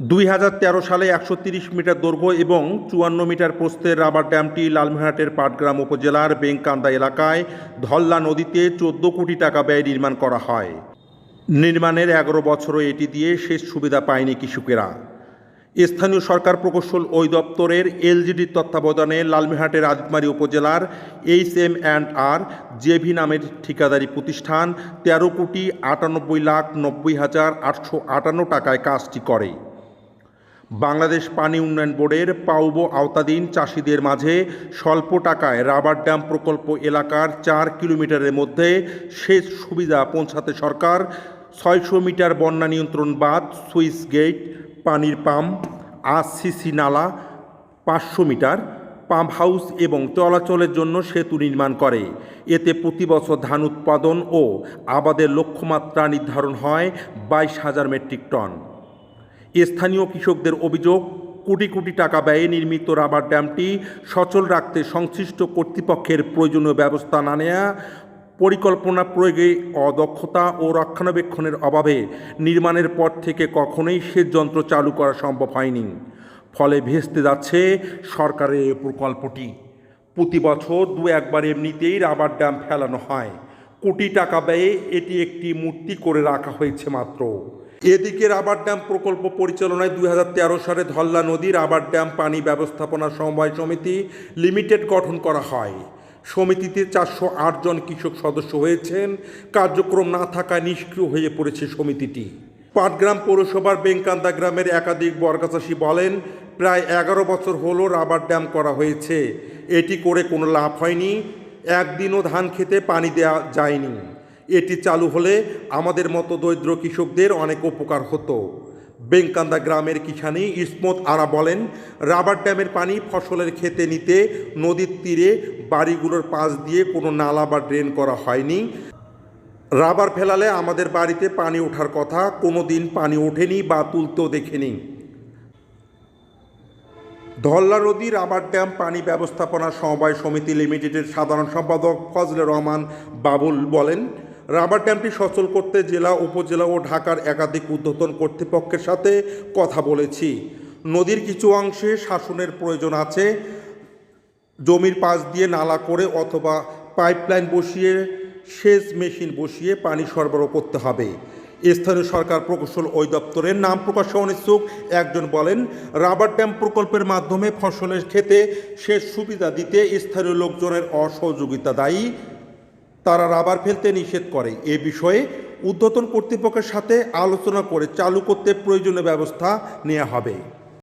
দুই হাজার তেরো সালে একশো মিটার দৈর্ঘ্য এবং চুয়ান্ন মিটার প্রস্থের রাবার ড্যামটি লালমোহাটের পাটগ্রাম উপজেলার বেঙ্কান্দা এলাকায় ধল্লা নদীতে চোদ্দ কোটি টাকা ব্যয় নির্মাণ করা হয়। নির্মাণের এগারো বছরও এটি দিয়ে শেষ সুবিধা পায়নি কৃষকেরা। স্থানীয় সরকার প্রকৌশল ওই দপ্তরের এলজিডির তত্ত্বাবধানে লালমিহাটের আদিতমারি উপজেলার H M and R JV নামের ঠিকাদারি প্রতিষ্ঠান তেরো কোটি আটানব্বই লাখ নব্বই হাজার আটশো আটান্ন টাকায় কাজটি করে। বাংলাদেশ পানি উন্নয়ন বোর্ডের পাউবো আওতাধীন চাষিদের মাঝে স্বল্প টাকায় রাবার ড্যাম প্রকল্প এলাকার চার কিলোমিটারের মধ্যে সেচ সুবিধা পৌঁছাতে সরকার ছয়শো মিটার বন্যা নিয়ন্ত্রণ বাঁধ, সুইচ গেট, পানির পাম্প, আরসিসি নালা, পাঁচশো মিটার, পাম্প হাউস এবং চলাচলের জন্য সেতু নির্মাণ করে। এতে প্রতি বছর ধান উৎপাদন ও আবাদের লক্ষ্যমাত্রা নির্ধারণ হয় বাইশ হাজার মেট্রিক টন। স্থানীয় কৃষকদের অভিযোগ, কোটি কোটি টাকা ব্যয়ে নির্মিত রাবার ড্যামটি সচল রাখতে সংশ্লিষ্ট কর্তৃপক্ষের প্রয়োজনীয় ব্যবস্থা না নেওয়া পরিকল্পনা প্রয়োগে অদক্ষতা ও রক্ষণাবেক্ষণের অভাবে নির্মাণের পর থেকে কখনোই সেচ যন্ত্র চালু করা সম্ভব হয়নি। ফলে ভেস্তে যাচ্ছে সরকারের এই প্রকল্পটি। প্রতি বছর দু একবার এমনিতেই রাবার ড্যাম ফেলানো হয়। কোটি টাকা ব্যয়ে এটি একটি মূর্তি করে রাখা হয়েছে মাত্র। এদিকে রাবার ড্যাম প্রকল্প পরিচালনায় দুই হাজার তেরো সালে ধল্লা নদী রাবার ড্যাম পানি ব্যবস্থাপনা সমবায় সমিতি লিমিটেড গঠন করা হয়। সমিতিতে চারশো জন কৃষক সদস্য হয়েছেন। কার্যক্রম না থাকায় নিষ্ক্রিয় হয়ে পড়েছে সমিতিটি। পাটগ্রাম পৌরসভার বেঙ্কান্দা গ্রামের একাধিক বর্গাচাষী বলেন, প্রায় এগারো বছর হলো রাবার ড্যাম করা হয়েছে। এটি করে কোনো লাভ হয়নি। একদিনও ধান খেতে পানি দেওয়া যায়নি। এটি চালু হলে আমাদের মতো দরিদ্র কৃষকদের অনেক উপকার হতো। বেঙ্কান্দা গ্রামের কিষানি ইসমত আরা বলেন, রাবার ড্যামের পানি ফসলের খেতে নিতে নদীর তীরে বাড়িগুলোর পাশ দিয়ে কোনো নালা বা ড্রেন করা হয়নি। রাবার ফেলালে আমাদের বাড়িতে পানি ওঠার কথা কোনো দিন পানি ওঠেনি বা তুলতেও দেখেনি। ধল্লা নদী, রাবার ড্যাম, পানি ব্যবস্থাপনা সমবায় সমিতি লিমিটেডের সাধারণ সম্পাদক ফজলে রহমান বাবুল বলেন রাবার ড্যামটি সচল করতে জেলা, উপজেলা ও ঢাকার একাধিক উদ্বোধন কর্তৃপক্ষের সাথে কথা বলেছি। নদীর কিছু অংশে শাসনের প্রয়োজন আছে। জমির পাশ দিয়ে নালা করে অথবা পাইপলাইন বসিয়ে, সেচ মেশিন বসিয়ে পানি সরবরাহ করতে হবে। স্থানীয় সরকার প্রকৌশল ওই দপ্তরের নাম প্রকাশে অনিচ্ছুক একজন বলেন, রাবার ড্যাম প্রকল্পের মাধ্যমে ফসলের ক্ষেতে সেচ সুবিধা দিতে স্থানীয় লোকজনের অসহযোগিতা দায়ী। তারা রাবার ফেলতে নিষেধ করে। এ বিষয়ে উদ্ধতন কর্তৃপক্ষের সাথে আলোচনা করে চালু করতে প্রয়োজনীয় ব্যবস্থা নেওয়া হবে।